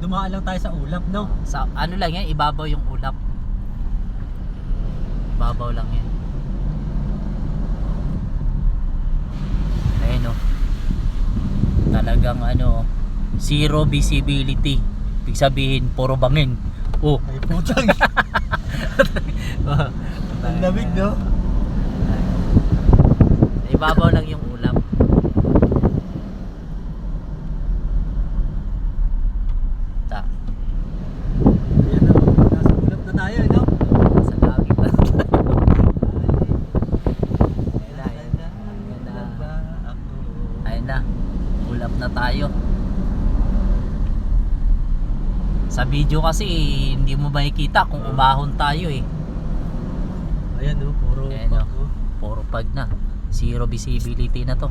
dumaan lang tayo sa ulap, no? Sa ano lang yan, ibabaw yung ulap. Ibabaw lang yan. Ayun oh. Talagang ano, zero visibility. Ibig sabihin, puro bangin. Oh. Ay, putang. Ang lamig, no? Ibabaw lang yung ulap. Ta. Ayan na, nasa ulap na tayo, no? Sa langit na tayo. Ayun na, ayun na. Ayun na. Ayun na. Ulap na tayo. Sa video kasi hindi mo makikita kung umahon tayo eh. Ayan, no? Puro Ayan, pag, no? Puro pag na. Zero visibility na to.